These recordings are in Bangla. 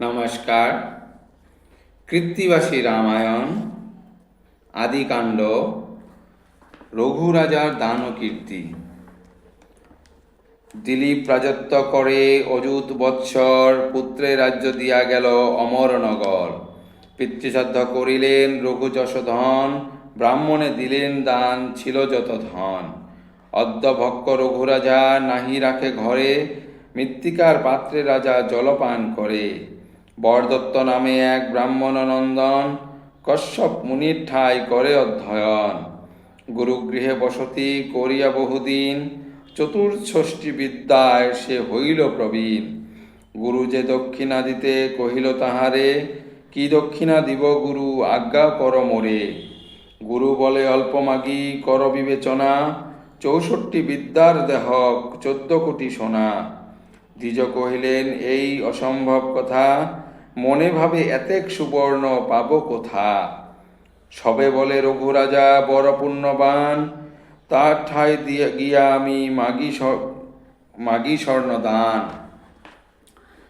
নমস্কার। কৃত্তিবাসী রামায়ণ, আদিকাণ্ড, রঘুরাজার দান কীর্তি দিলীপ রাজত্ব করে অযুত বৎসর পুত্রে রাজ্য দিয়া গেল অমরনগর। পিতৃশ্রাদ্ধ করিলেন রঘু যশোধন, ব্রাহ্মণে দিলেন দান, ছিল যত ধন। অদ্যভক্ষ রঘুরাজা নাহি রাখে ঘরে, মৃত্তিকার পাত্রে রাজা জলপান করে। বরদত্ত নামে এক ব্রাহ্মণ নন্দন কশ্যপ মুনির ঠাই করে অধ্যয়ন। গুরুগৃহে বসতি করিয়া বহুদিন, চতুর্ষষ্ঠী বিদ্যায় সে হইল প্রবীণ। গুরু যে দক্ষিণা দিতে কহিল তাহারে, কি দক্ষিণা দিব গুরু, আজ্ঞা কর মোরে। গুরু বলে, অল্প মাগি কর বিবেচনা, চৌষট্টি বিদ্যার দেহ, চোদ্দ কোটি সোনা। দ্বিজ কহিলেন, এই অসম্ভব কথা মনে ভাবে এতেক সুবর্ণ পাব কোথা? সবে বলে রঘুরাজা, বড় পুণ্যবান। তার ঠাই দিয়ে গিয়া আমি মাগি মাগি স্বর্ণদান।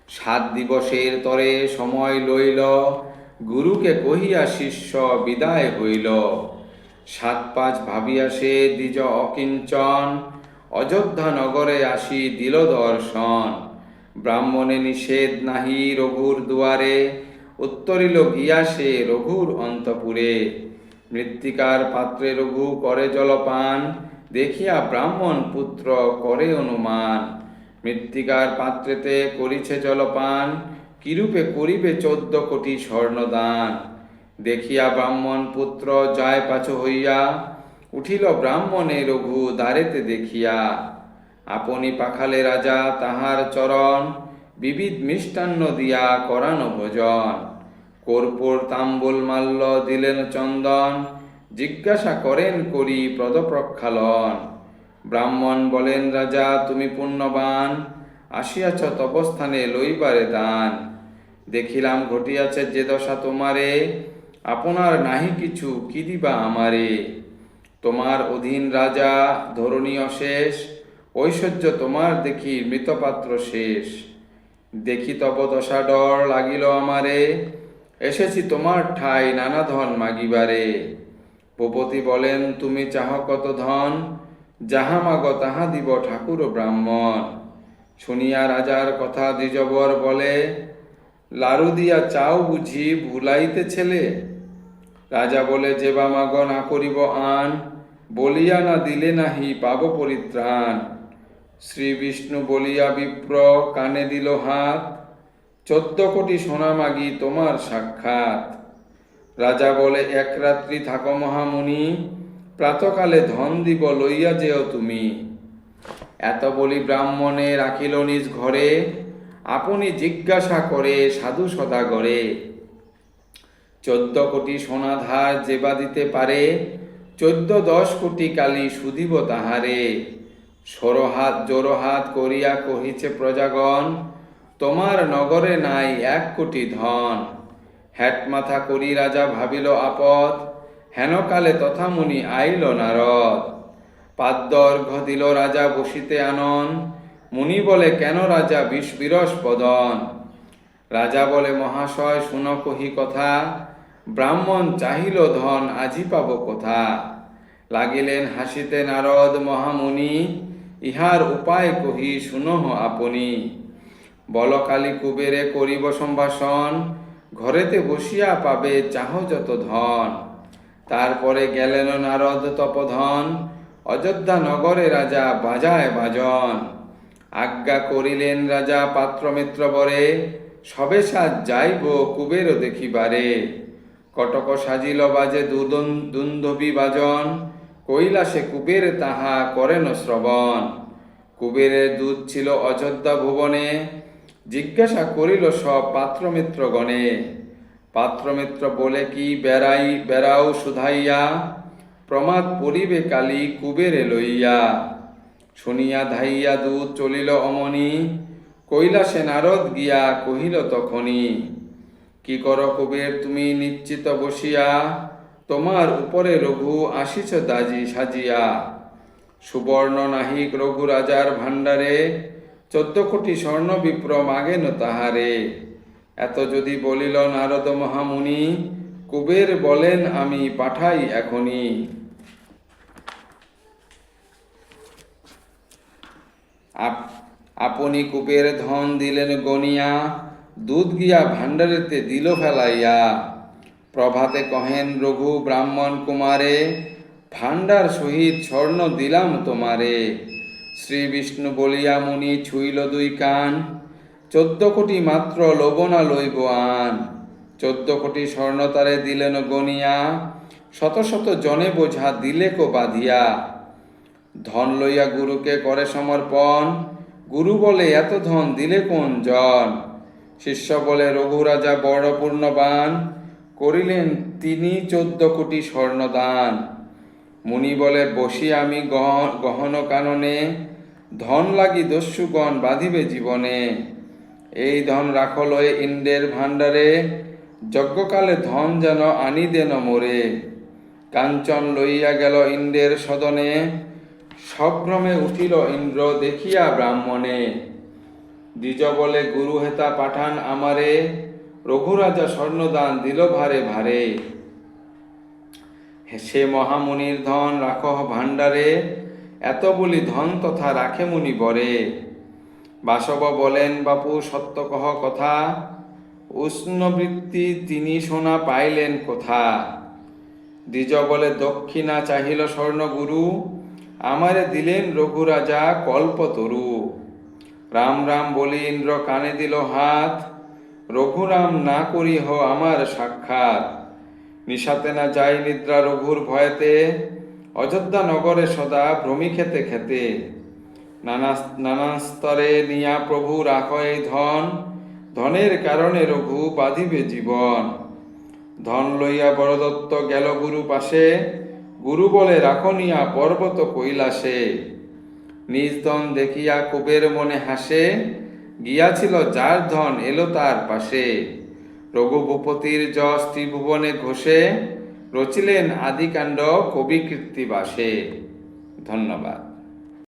সাত দিবসের তরে সময় লইল। গুরুকে কহিয়া শিষ্য বিদায় হইল। সাত পাঁচ ভাবিয়া সে দ্বিজ অকিঞ্চন। অযোধ্যা নগরে আসি দিল দর্শন। ব্রাহ্মণে নিষেধ নাহি রঘুর দুয়ারে, উত্তরিল গিয়া সে রঘুর অন্তপুরে। মৃত্তিকার পাত্রে রঘু করে জলপান, দেখিয়া ব্রাহ্মণ পুত্র করে অনুমান। মৃত্তিকার পাত্রেতে করিছে জলপান, কিরূপে করিবে চোদ্দ কোটি স্বর্ণদান। দেখিয়া ব্রাহ্মণ পুত্র যায় পাছু হইয়া, উঠিল ব্রাহ্মণে রঘু দ্বারেতে দেখিয়া। আপনি পাখালে রাজা তাহার চরণ, বিবিধ মিষ্টান্ন দিয়া করানো ভোজন। কর্পূর তাম্বুল মাল্য দিলেন চন্দন, জিজ্ঞাসা করেন করি প্রদপ্রক্ষালন ব্রাহ্মণ বলেন, রাজা, তুমি পুণ্যবান, আসিয়াছ তপস্থানে লইবারে দান। দেখিলাম ঘটিয়াছে যে দশা তোমারে, আপনার নাহি কিছু, কি দিবা আমারে? তোমার অধীন রাজা ধরণী অশেষ ঐশ্বর্য তোমার দেখি মৃতপাত্র শেষ। দেখি তব দশা ডর লাগিল আমারে। এসেছি তোমার ঠাই নানা ধন মাগিবারে। ভূপতি বলেন, তুমি চাহ কত ধন? যাহা মাগ তাহা দিব ঠাকুর ব্রাহ্মণ। শুনিয়া রাজার কথা দ্বিজবর বলে লারু দিয়া চাও বুঝি, ভুলাইতে ছেলে? রাজা বলে, যে বা মাগ না করিব আন, বলিয়া না দিলে নাহি পাব পরিত্রাণ। শ্রী বিষ্ণু বলিয়া বিপ্র কানে দিল হাত, চোদ্দ কোটি সোনা মাগি, তোমার সাক্ষাৎ। রাজা বলে, এক রাত্রি থাকো মহামুনি, প্রাতকালে ধন দিব, লইয়া যেও তুমি। এত বলি ব্রাহ্মণে রাখিল নিজ ঘরে, আপনি জিজ্ঞাসা করে সাধু সদাগরে। চোদ্দ কোটি সোনা ধার যেবা দিতে পারে, চোদ্দ দশ কোটি কালি সুদিব তাহারে। সরহাত জোরহাত করিয়া কহিছে প্রজাগণ, তোমার নগরে নাই এক কোটি ধন। হ্যাট মাথা করি রাজা ভাবিল আপদ হেনকালে তথা মুনি আইল নারদ। পাদ্যর্ঘ দিল রাজা বসিতে আনন, মুনি বলে, কেন রাজা বিষ বিরস পদন? রাজা বলে, মহাশয়, শুন কহি কথা, ব্রাহ্মণ চাহিল ধন আজি পাব কোথা? লাগিলেন হাসিতে নারদ মহামুনি ইহার উপায় কহি, শুনহ আপনি। বলকালী কুবেরে করিব সম্ভাষণ, ঘরেতে বসিয়া পাবে চাহ যত ধন। তারপরে গেলেন নারদ তপধন, অযোধ্যা নগরে রাজা বাজায় বাজন। আজ্ঞা করিলেন রাজা পাত্রমিত্র বরে, সবে সাজ যাইব কুবের দেখিবারে। কটক সাজিল বাজে দুদন দুন্দবি বাজন। কৈলাসে কুবের তাহা করেন শ্রবণ। কুবেরের দুধ ছিল অযোধ্যা ভুবনে। জিজ্ঞাসা করিল সব পাত্রমিত্রগণে, পাত্রমিত্র বলে কি বেড়াই, বেড়াও শুধাইয়া প্রমাদ পরিবে কালি কুবেরে লইয়া। শুনিয়া ধাইয়া দুধ চলিল অমনি। কৈলাসে নারদ গিয়া কহিল তখনই কি কর কুবের, তুমি নিশ্চিত বসিয়া? তোমার উপরে রঘু আসিছ দাজি সাজিয়া। সুবর্ণ নাহিক রঘু রাজার ভাণ্ডারে, চোদ্দ কোটি স্বর্ণ বিপ্র মাগেন তাহারে। এত যদি বলিল নারদ মহামুনি, কুবের বলেন আমি পাঠাই এখনই আপ- আপনি কুবের ধন দিলেন গনিয়া, দুধ গিয়া ভাণ্ডারেতে দিল ফেলাইয়া। প্রভাতে কহেন, রঘু ব্রাহ্মণ কুমারে, ভাণ্ডার সহিত স্বর্ণ দিলাম তোমারে। শ্রী বিষ্ণু বলিয়া মুনি ছুইল দুই কান, চোদ্দ কোটি মাত্র লবণা লইব আন। চোদ্দ কোটি স্বর্ণ তারে দিলেন গনিয়া, শত শত জনে বোঝা দিলে কো বাঁধিয়া। ধন লইয়া গুরুকে করে সমর্পণ, গুরু বলে এত ধন দিলে কোন জন? শিষ্য বলে, রঘু রাজা বড় পূর্ণবান করিলেন তিনি চোদ্দ কোটি স্বর্ণদান। মুনি বলে, বসি আমি গহ- গহন কাননে, ধন লাগি দস্যুগণ বাঁধিবে জীবনে। এই ধন রাখো লয়ে ইন্দ্রের ভাণ্ডারে, যজ্ঞকালে ধন যেন আনি দেন মোরে কাঞ্চন লইয়া গেল ইন্দ্রের সদনে সভ্রমে উঠিল ইন্দ্র দেখিয়া ব্রাহ্মণে। দ্বিজ বলে, গুরু হেতা পাঠান আমারে রঘুরাজা স্বর্ণদান দিল ভারে ভারে। সে মহামুনির ধন রাখ ভাণ্ডারে, এত বলি ধন তথা রাখে মুনি বরে। বাসব বলেন, বাপু, সত্য কহ কথা, উষ্ণবৃত্তি তিনি সোনা পাইলেন কোথা? দ্বিজ বলে, দক্ষিণা চাহিল স্বর্ণগুরু, আমারে দিলেন রঘুরাজা কল্পতরু। রাম রাম বলি, ইন্দ্র কানে দিল হাত রঘুরাম না করিহ আমার সাক্ষাৎ। নিশাতে না যাই নিদ্রা রঘুর ভয়েতে, অযোধ্যা নগরে সদা ভ্রমি খেতে খেতে। নানা নানা স্তরে নিয়া প্রভু রাখ এই ধন, ধনের কারণে রঘু বাঁধিবে জীবন। ধন লইয়া বড়দত্ত গেল গুরু পাশে, গুরু বলে রাখনিয়া পর্বত কৈলাসে। নিজ ধন দেখিয়া কুবের মনে হাসে গিয়াছিল যার ধন এলো তার পাশে। রঘুভূপতির যশ ত্রিভুবনে ঘোষে, রচিলেন আদিকাণ্ড কবি কীর্তিবাসে ধন্যবাদ।